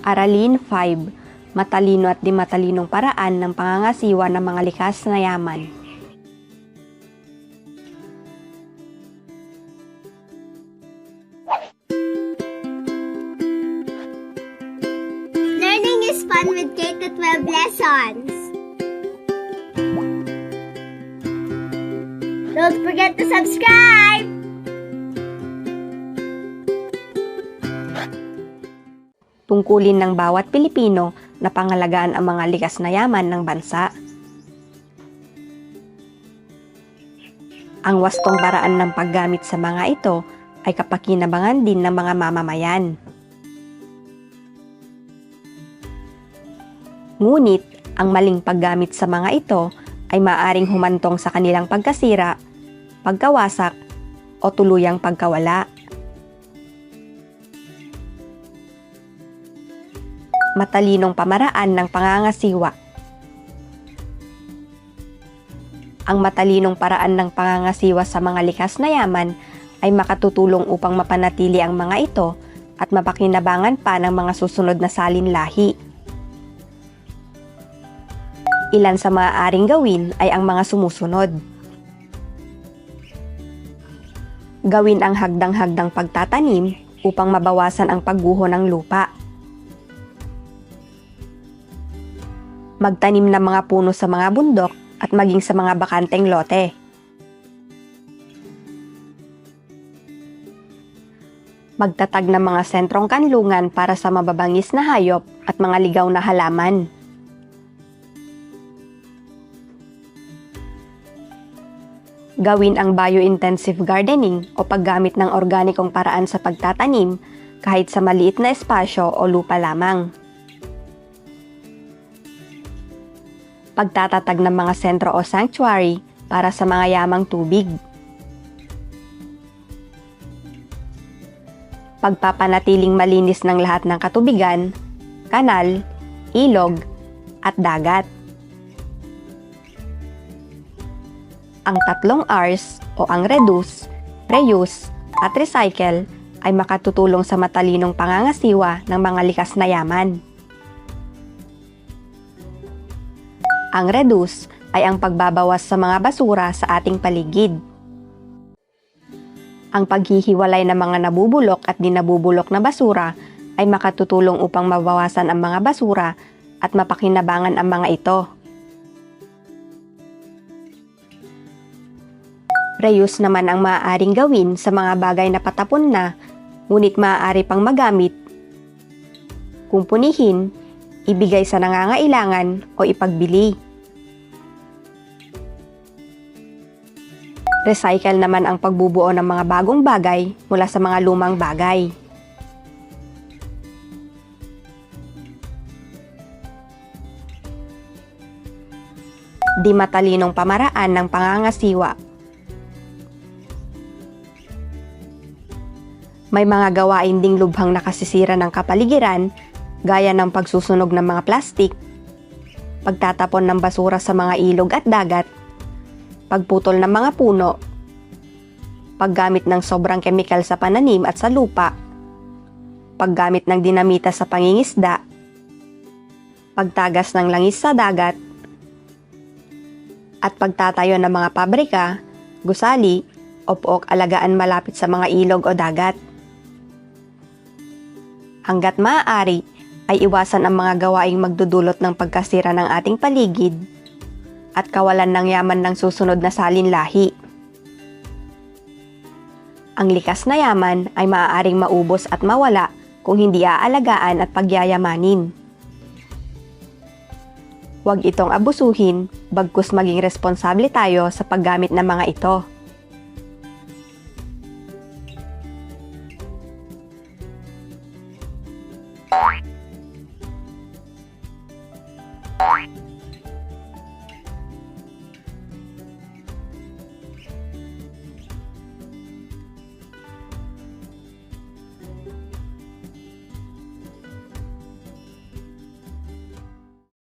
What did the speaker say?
Aralin 5. Matalino at di matalinong paraan ng pangangasiwa ng mga likas na yaman. Learning is fun with K to 12 lessons. Don't forget to subscribe. Tungkulin ng bawat Pilipino na pangalagaan ang mga likas na yaman ng bansa. Ang wastong paraan ng paggamit sa mga ito ay kapakinabangan din ng mga mamamayan. Ngunit, ang maling paggamit sa mga ito ay maaring humantong sa kanilang pagkasira, pagkawasak, o tuluyang pagkawala. Matalinong pamaraan ng pangangasiwa Ang matalinong paraan ng pangangasiwa sa mga likas na yaman ay makatutulong upang mapanatili ang mga ito at mapakinabangan pa ng mga susunod na salin lahi. Ilan sa maaaring gawin ay ang mga sumusunod. Gawin ang hagdang-hagdang pagtatanim upang mabawasan ang pagguho ng lupa. Magtanim ng mga puno sa mga bundok at maging sa mga bakanteng lote. Magtatag ng mga sentrong kanlungan para sa mababangis na hayop at mga ligaw na halaman. Gawin ang biointensive gardening o paggamit ng organikong paraan sa pagtatanim kahit sa maliit na espasyo o lupa lamang. Pagtatatag ng mga sentro o sanctuary para sa mga yamang tubig. Pagpapanatiling malinis ng lahat ng katubigan, kanal, ilog, at dagat. ang tatlong R's o ang reduce, reuse, at recycle ay makatutulong sa matalinong pangangasiwa ng mga likas na yaman. Ang reduce ay ang pagbabawas sa mga basura sa ating paligid. Ang paghihiwalay ng mga nabubulok at di nabubulok na basura ay makatutulong upang mabawasan ang mga basura at mapakinabangan ang mga ito. Reuse naman ang maaaring gawin sa mga bagay na patapon na, ngunit maaari pang magamit. Kung punihin, ibigay sa nangangailangan o ipagbili. Recycle naman ang pagbubuo ng mga bagong bagay mula sa mga lumang bagay. Di matalinong pamaraan ng pangangasiwa May mga gawain ding lubhang nakasisira ng kapaligiran, gaya ng pagsusunog ng mga plastik, pagtatapon ng basura sa mga ilog at dagat, pagputol ng mga puno, paggamit ng sobrang kemikal sa pananim at sa lupa, paggamit ng dinamita sa pangingisda, pagtagas ng langis sa dagat, at pagtatayo ng mga pabrika, gusali, o pook alagaan malapit sa mga ilog o dagat. Hanggat maaari ay iwasan ang mga gawaing magdudulot ng pagkasira ng ating paligid at kawalan ng yaman ng susunod na salin lahi. Ang likas na yaman ay maaaring maubos at mawala kung hindi aalagaan at pagyayamanin. Huwag itong abusuhin, bagkus maging responsable tayo sa paggamit ng mga ito. Boing.